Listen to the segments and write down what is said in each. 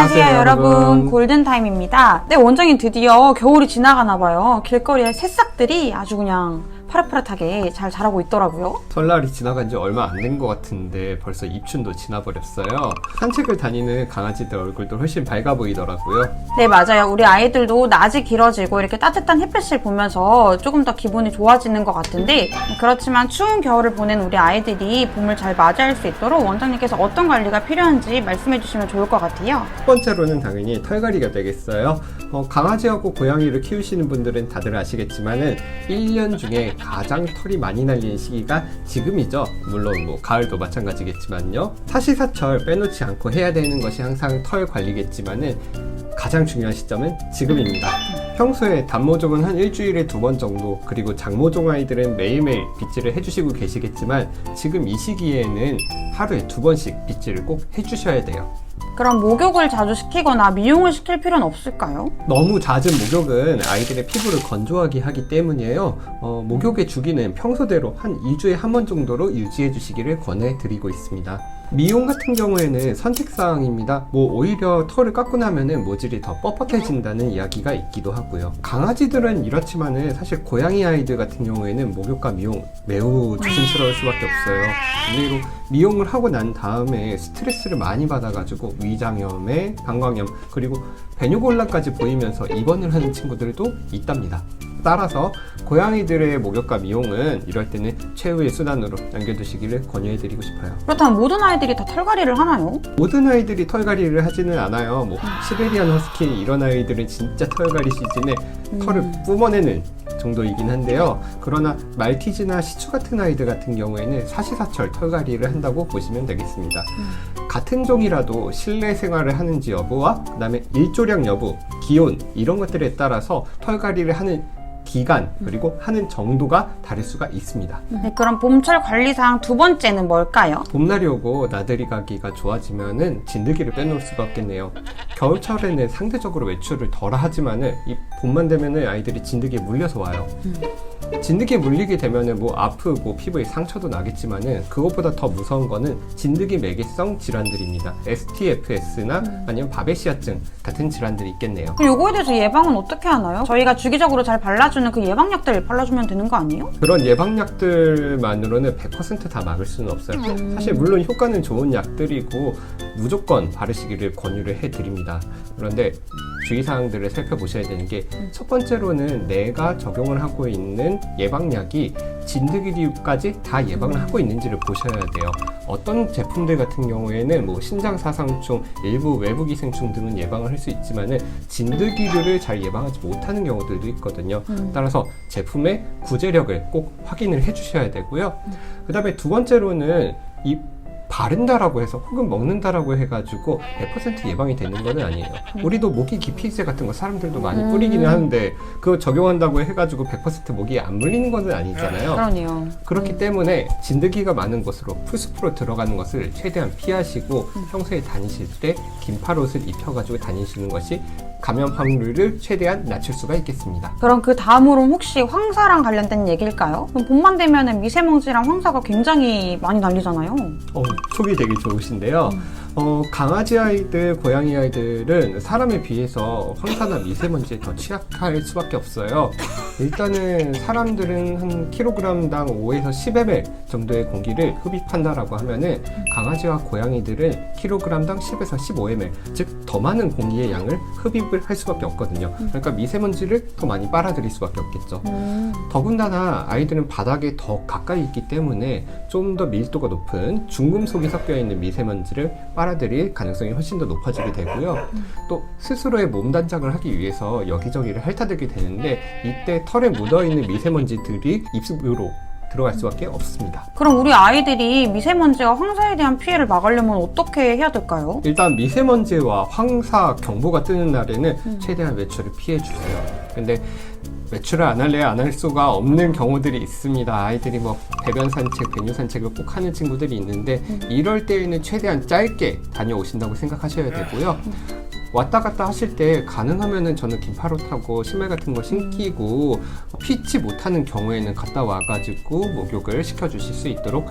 안녕하세요, 안녕하세요, 여러분. 여러분. 골든타임입니다. 네, 원장님 드디어 겨울이 지나가나 봐요. 길거리에 새싹들이 아주 그냥 파릇파릇하게 잘 자라고 있더라고요. 설날이 지나간 지 얼마 안 된 것 같은데 벌써 입춘도 지나버렸어요. 산책을 다니는 강아지들 얼굴도 훨씬 밝아 보이더라고요. 네, 맞아요. 우리 아이들도 낮이 길어지고 이렇게 따뜻한 햇빛을 보면서 조금 더 기분이 좋아지는 것 같은데, 그렇지만 추운 겨울을 보낸 우리 아이들이 봄을 잘 맞이할 수 있도록 원장님께서 어떤 관리가 필요한지 말씀해 주시면 좋을 것 같아요. 첫 번째로는 당연히 털갈이가 되겠어요. 어, 강아지하고 고양이를 키우시는 분들은 다들 아시겠지만은 1년 중에 가장 털이 많이 날리는 시기가 지금이죠. 물론 뭐 가을도 마찬가지겠지만요. 사시사철 빼놓지 않고 해야 되는 것이 항상 털 관리겠지만은 가장 중요한 시점은 지금입니다. 평소에 단모종은 한 일주일에 두 번 정도, 그리고 장모종 아이들은 매일매일 빗질을 해주시고 계시겠지만 지금 이 시기에는 하루에 두 번씩 빗질을 꼭 해주셔야 돼요. 그럼 목욕을 자주 시키거나 미용을 시킬 필요는 없을까요? 너무 잦은 목욕은 아이들의 피부를 건조하게 하기 때문이에요. 어, 목욕의 주기는 평소대로 한 2주에 한 번 정도로 유지해 주시기를 권해 드리고 있습니다. 미용 같은 경우에는 선택사항입니다. 뭐 오히려 털을 깎고 나면은 모질이 더 뻣뻣해진다는 이야기가 있기도 하고요. 강아지들은 이렇지만은 사실 고양이 아이들 같은 경우에는 목욕과 미용 매우 조심스러울 수밖에 없어요. 의외로 미용을 하고 난 다음에 스트레스를 많이 받아가지고 위장염에 방광염 그리고 베뉴골라까지 보이면서 입원을 하는 친구들도 있답니다. 따라서 고양이들의 목욕과 미용은 이럴 때는 최후의 수단으로 남겨두시기를 권유해드리고 싶어요. 그렇다면 모든 아이 들이 다 털갈이를 하나요? 모든 아이들이 털갈이를 하지는 않아요. 뭐 시베리안 허스키 이런 아이들은 진짜 털갈이 시즌에 털을 뿜어내는 정도이긴 한데요. 그러나 말티즈나 시추 같은 아이들 같은 경우에는 사시사철 털갈이를 한다고 보시면 되겠습니다. 같은 종이라도 실내 생활을 하는지 여부와 그다음에 일조량 여부, 기온 이런 것들에 따라서 털갈이를 하는 기간 그리고 하는 정도가 다를 수가 있습니다. 네, 그럼 봄철 관리사항 두 번째는 뭘까요? 봄날이 오고 나들이 가기가 좋아지면은 진드기를 빼놓을 수가 없겠네요. 겨울철에는 상대적으로 외출을 덜 하지만은 이 봄만 되면은 아이들이 진드기에 물려서 와요. 진드기에 물리게 되면은 뭐 아프고 피부에 상처도 나겠지만은 그것보다 더 무서운 거는 진드기 매개성 질환들입니다. STFS나 아니면 바베시아증 같은 질환들이 있겠네요. 그럼 요거에 대해서 예방은 어떻게 하나요? 저희가 주기적으로 잘 발라주는 그 예방약들 발라주면 되는 거 아니에요? 그런 예방약들만으로는 100%다 막을 수는 없어요. 사실 물론 효과는 좋은 약들이고 무조건 바르시기를 권유를 해드립니다. 그런데 주의사항들을 살펴보셔야 되는 게 첫 번째로는 내가 적용을 하고 있는 예방약이 진드기류까지 다 예방을 하고 있는지를 보셔야 돼요. 어떤 제품들 같은 경우에는 뭐 신장사상충, 일부 외부 기생충 등은 예방을 할 수 있지만은 진드기류를 잘 예방하지 못하는 경우들도 있거든요. 따라서 제품의 구제력을 꼭 확인을 해주셔야 되고요. 그 다음에 두 번째로는 이 바른다라고 해서 혹은 먹는다라고 해가지고 100% 예방이 되는 건 아니에요. 우리도 모기 기피제 같은 거 사람들도 많이 뿌리기는 하는데 그거 적용한다고 해가지고 100% 모기에 안 물리는 건 아니잖아요. 그러네요. 그렇기 때문에 진드기가 많은 곳으로 풀숲으로 들어가는 것을 최대한 피하시고 평소에 다니실 때 긴팔 옷을 입혀가지고 다니시는 것이 감염 확률을 최대한 낮출 수가 있겠습니다. 그럼 그 다음으로 혹시 황사랑 관련된 얘기일까요? 그럼 봄만 되면 미세먼지랑 황사가 굉장히 많이 날리잖아요. 어, 촉이 되게 좋으신데요. 어, 강아지 아이들, 고양이 아이들은 사람에 비해서 황사나 미세먼지에 더 취약할 수밖에 없어요. 일단은 사람들은 한 킬로그램당 5에서 10ml 정도의 공기를 흡입한다라고 하면은 강아지와 고양이들은 킬로그램당 10에서 15ml, 즉 더 많은 공기의 양을 흡입을 할 수밖에 없거든요. 그러니까 미세먼지를 더 많이 빨아들일 수밖에 없겠죠. 더군다나 아이들은 바닥에 더 가까이 있기 때문에 좀 더 밀도가 높은 중금속이 섞여 있는 미세먼지를 빨아들일 가능성이 훨씬 더 높아지게 되고요. 또 스스로의 몸 단장을 하기 위해서 여기저기를 핥아들게 되는데 이때 털에 묻어 있는 미세먼지들이 입으로 들어갈 수밖에 없습니다. 그럼 우리 아이들이 미세먼지와 황사에 대한 피해를 막으려면 어떻게 해야 될까요? 일단 미세먼지와 황사 경보가 뜨는 날에는 최대한 외출을 피해 주세요. 근데 외출을 안 할래 안할 수가 없는 경우들이 있습니다. 아이들이 뭐 배변 산책, 배뇨 산책을 꼭 하는 친구들이 있는데 이럴 때에는 최대한 짧게 다녀오신다고 생각하셔야 되고요. 왔다 갔다 하실 때 가능하면은 저는 긴팔옷하고 신발 같은 거 신기고 피치 못하는 경우에는 갔다 와가지고 목욕을 시켜주실 수 있도록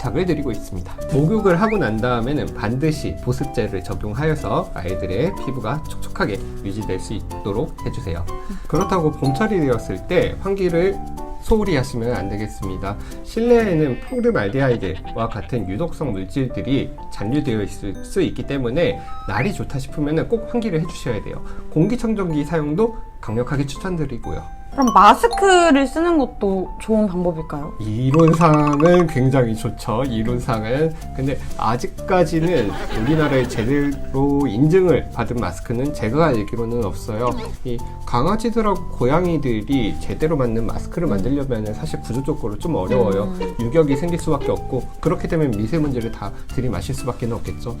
부탁을 드리고 있습니다. 목욕을 하고 난 다음에는 반드시 보습제를 적용하여서 아이들의 피부가 촉촉하게 유지될 수 있도록 해주세요. 그렇다고 봄철이 되었을 때 환기를 소홀히 하시면 안 되겠습니다. 실내에는 포르말데하이드와 같은 유독성 물질들이 잔류되어 있을 수 있기 때문에 날이 좋다 싶으면 꼭 환기를 해주셔야 돼요. 공기청정기 사용도 강력하게 추천드리고요. 그럼 마스크를 쓰는 것도 좋은 방법일까요? 이론상은 굉장히 좋죠. 이론상은. 근데 아직까지는 우리나라에 제대로 인증을 받은 마스크는 제가 알기로는 없어요. 이 강아지들하고 고양이들이 제대로 맞는 마스크를 만들려면 사실 구조적으로 좀 어려워요. 유격이 생길 수밖에 없고 그렇게 되면 미세먼지를 다 들이마실 수밖에 없겠죠.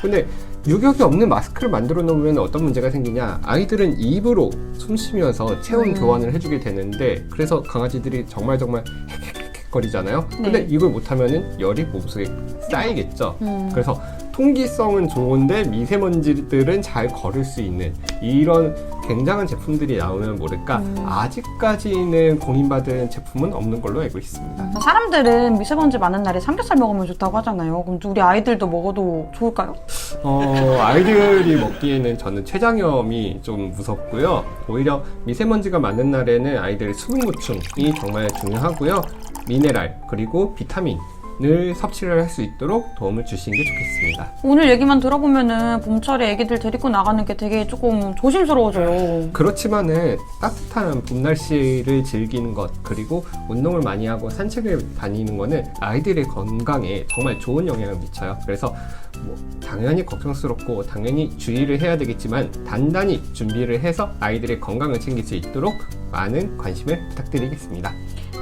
근데 유격이 없는 마스크를 만들어 놓으면 어떤 문제가 생기냐? 아이들은 입으로 숨 쉬면서 체온 음. 교환을 해주게 되는데 그래서 강아지들이 정말 정말 거리잖아요. 근데 네. 이걸 못하면은 열이 몸속에 쌓이겠죠. 음. 그래서 통기성은 좋은데 미세먼지들은 잘 걸을 수 있는 이런 굉장한 제품들이 나오면 모를까 음. 아직까지는 공인받은 제품은 없는 걸로 알고 있습니다. 사람들은 미세먼지 많은 날에 삼겹살 먹으면 좋다고 하잖아요. 그럼 우리 아이들도 먹어도 좋을까요? 어, 아이들이 먹기에는 저는 췌장염이 좀 무섭고요. 오히려 미세먼지가 많은 날에는 아이들의 수분 보충이 정말 중요하고요. 미네랄 그리고 비타민 을 섭취를 할 수 있도록 도움을 주시는 게 좋겠습니다. 오늘 얘기만 들어보면은 봄철에 애기들 데리고 나가는 게 되게 조금 조심스러워져요. 그렇지만은 따뜻한 봄 날씨를 즐기는 것 그리고 운동을 많이 하고 산책을 다니는 거는 아이들의 건강에 정말 좋은 영향을 미쳐요. 그래서 뭐 당연히 걱정스럽고 당연히 주의를 해야 되겠지만 단단히 준비를 해서 아이들의 건강을 챙길 수 있도록 많은 관심을 부탁드리겠습니다.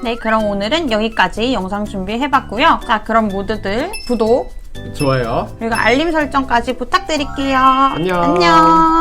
네, 그럼 오늘은 여기까지 영상 준비해봤고요. 자, 그럼 모두들 구독, 좋아요. 그리고 알림 설정까지 부탁드릴게요. 안녕. 안녕.